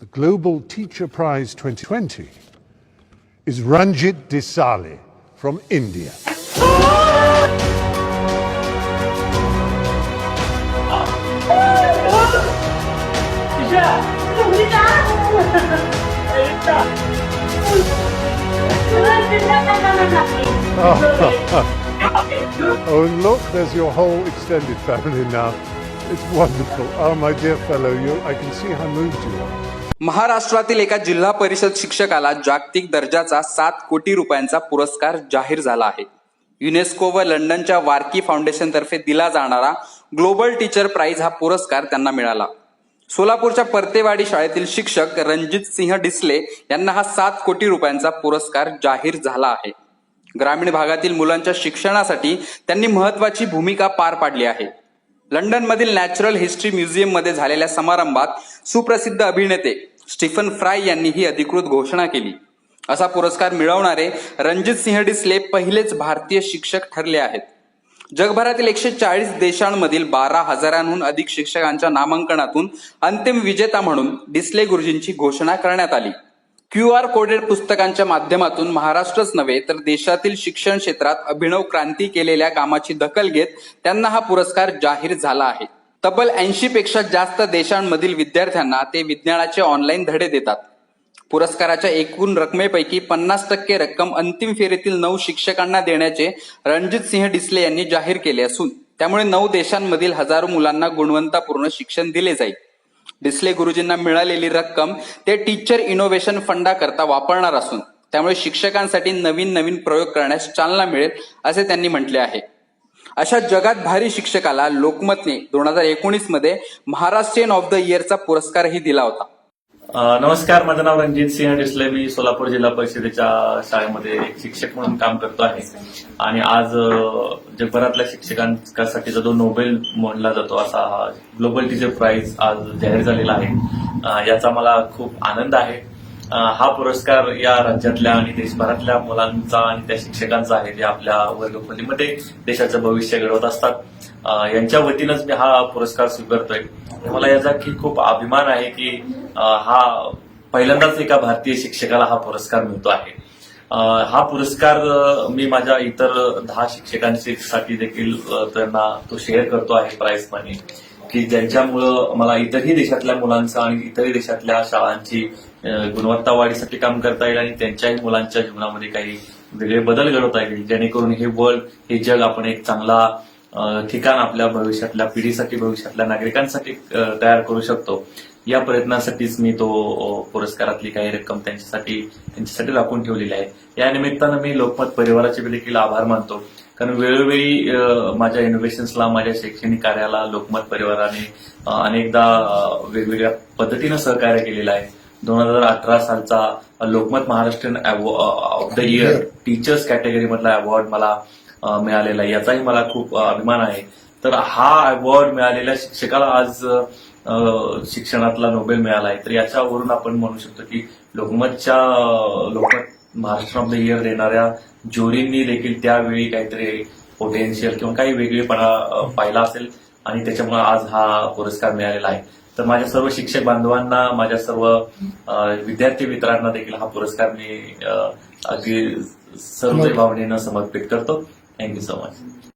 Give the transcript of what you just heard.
The Global Teacher Prize 2020 is Ranjit Desale from India. Oh, and look, there's your whole extended family now. It's wonderful. Oh, my dear fellow, you, I can see how moved you are. महाराष्ट्रातील एका जिल्हा परिषद शिक्षकाला जागतिक दर्जाचा सात कोटी रुपयांचा पुरस्कार जाहीर झाला आहे. युनेस्को व लंडनच्या वारकी फाउंडेशन तर्फे दिला जाणारा ग्लोबल टीचर प्राइज हा पुरस्कार त्यांना मिळाला. सोलापूरच्या परतेवाडी शाळेतील शिक्षक रणजित सिंह डिसले यांना हा सात कोटी रुपयांचा पुरस्कार जाहीर झाला आहे. ग्रामीण भागातील मुलांच्या शिक्षणासाठी त्यांनी महत्वाची भूमिका पार पाडली आहे. लंडनमधील नॅचरल हिस्ट्री म्युझियममध्ये झालेल्या समारंभात सुप्रसिद्ध अभिनेते स्टीफन फ्राय यांनी ही अधिकृत घोषणा केली. असा पुरस्कार मिळवणारे रणजित सिंह डिसले पहिलेच भारतीय शिक्षक ठरले आहेत. जगभरातील एकशे चाळीस देशांमधील बारा हजारांहून अधिक शिक्षकांच्या नामांकनातून अंतिम विजेता म्हणून डिसले गुरुजींची घोषणा करण्यात आली. क्यू आर कोडेड पुस्तकांच्या माध्यमातून महाराष्ट्रच नव्हे तर देशातील शिक्षण क्षेत्रात अभिनव क्रांती केलेल्या कामाची दखल घेत त्यांना हा पुरस्कार जाहीर झाला आहे. तब्बल ऐंशी पेक्षा जास्त देशांमधील विद्यार्थ्यांना ते विज्ञानाचे ऑनलाईन धडे देतात. पुरस्काराच्या एकूण रकमेपैकी पन्नास टक्के रक्कम अंतिम फेरीतील नऊ शिक्षकांना देण्याचे रणजित सिंह डिसले यांनी जाहीर केले असून त्यामुळे नऊ देशांमधील हजारो मुलांना गुणवत्तापूर्ण शिक्षण दिले जाईल. डिसले गुरुजींना मिळालेली रक्कम ते टीचर इनोव्हेशन फंडाकरता वापरणार असून त्यामुळे शिक्षकांसाठी नवीन नवीन प्रयोग करण्यास चालना मिळेल असे त्यांनी म्हटले आहे. अशा जगात भारी शिक्षकाला लोकमतने दोन हजार एकोणीसमध्ये महाराष्ट्रीयन ऑफ द इयरचा पुरस्कारही दिला होता. नमस्कार माझं नाव रणजित सिंह डिसले मी सोलापूर जिल्हा परिषदेच्या शाळेमध्ये एक शिक्षक म्हणून काम करतो आहे. आणि आज जगभरातल्या शिक्षकांसाठी जो नोबेल म्हणला जातो असा हा ग्लोबल टीचर प्राइज आज जाहीर झालेला आहे. याचा मला खूप आनंद आहे. हा पुरस्कार या राज्यातल्या आणि देशभरातल्या मुलांचा आणि त्या शिक्षकांचा आहे जे आपल्या वर्गखोलीमध्ये देशाचं भविष्य घडवत असतात. यांच्या वतीनंच मी हा पुरस्कार स्वीकारतोय. मला याचा की खूप अभिमान आहे की हा पहिल्यांदाच एका भारतीय शिक्षकाला हा पुरस्कार मिळतो आहे. हा पुरस्कार मी माझ्या इतर दहा शिक्षकांसाठी देखील त्यांना तो शेअर करतो आहे प्राईस मनी की ज्यांच्यामुळं मला इतरही देशातल्या मुलांचं आणि इतरही देशातल्या शाळांची गुणवत्ता वाढीसाठी काम करता येईल आणि त्यांच्याही मुलांच्या जीवनामध्ये काही वेगळे बदल घडवता येईल जेणेकरून हे वर्ल्ड हे जग आपण एक चांगला ठिकाण आपल्या भविष्यातल्या पिढीसाठी भविष्यातल्या नागरिकांसाठी तयार करू शकतो. या प्रयत्नासाठीच मी तो पुरस्कारातली काही रक्कम त्यांच्यासाठी त्यांच्यासाठी राखून ठेवलेली आहे. या निमित्तानं मी लोकमत परिवाराचे देखील आभार मानतो. कारण वेळोवेळी माझ्या इनोव्हेशन्सला माझ्या शैक्षणिक कार्याला लोकमत परिवाराने अनेकदा वेगवेगळ्या पद्धतीनं सहकार्य केलेलं आहे. दोन हजार अठरा सालचा Lokmat Maharashtrian of the year teachers कॅटेगरीमधला award मला मिळालेला आहे. याचाही मला खूप अभिमान आहे. तर हा अवॉर्ड मिळालेल्या शिक्षकाला आज शिक्षणातला नोबेल मिळाला आहे. तर याच्यावरून आपण म्हणू शकतो की लोकमतच्या Lokmat Maharashtra of the year देणाऱ्या ज्युरींनी देखील त्यावेळी काहीतरी पोटेन्शियल किंवा काही वेगळेपणा पाहिला असेल. आणि त्याच्यामुळे आज हा पुरस्कार मिळालेला आहे. तर माझ्या सर्व शिक्षक बांधवांना माझ्या सर्व विद्यार्थी मित्रांना देखील हा पुरस्कार मी अगदी सर्व भावनेनं समर्पित करतो. Thank you so much.